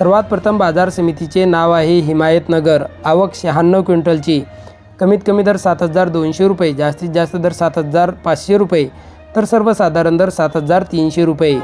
सर्वात प्रथम बाजार समितीचे नाव आहे हिमायतनगर. आवक शहाण्णव क्विंटलची. कमीत कमी दर सात हजार दोनशे रुपये जास्तीत जास्त दर सात हजार पाचशे रुपये तर सर्वसाधारण दर सात हजार तीनशे रुपये.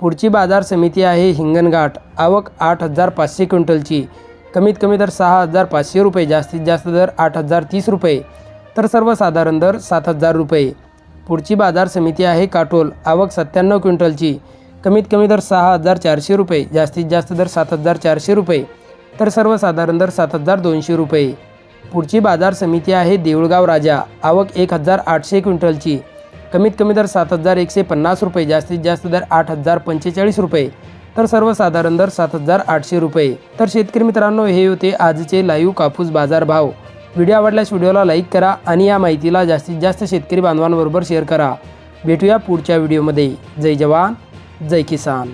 पुढची बाजार समिती आहे हिंगणघाट. आवक आठ हजार पाचशे क्विंटलची. कमीत कमी दर सहा हजार पाचशे रुपये जास्तीत जास्त दर आठ हजार तीस रुपये तर सर्वसाधारण दर सात हजार रुपये. पुढची बाजार समिती आहे काटोल. आवक सत्त्याण्णव क्विंटलची. कमीत कमी दर सहा हजार चारशे रुपये जास्तीत जास्त दर सात हजार चारशे रुपये तर सर्वसाधारण दर सात हजार दोनशे रुपये. पुढची बाजार समिती आहे देऊळगाव राजा. आवक एक हजार आठशे क्विंटलची. कमीत कमी दर सात हजार एकशे पन्नास रुपये जास्तीत जास्त दर आठ हजार पंचेचाळीस रुपये तर सर्वसाधारण दर सात हजार आठशे रुपये. तर शेतकरी मित्रांनो हे होते आजचे लाईव्ह कापूस बाजार भाव. व्हिडिओ आवडल्यास व्हिडिओला लाईक करा आणि या माहितीला जास्तीत जास्त शेतकरी बांधवांबरोबर शेअर करा. भेटूया पुढच्या व्हिडिओमध्ये. जय जवान. जय किसान.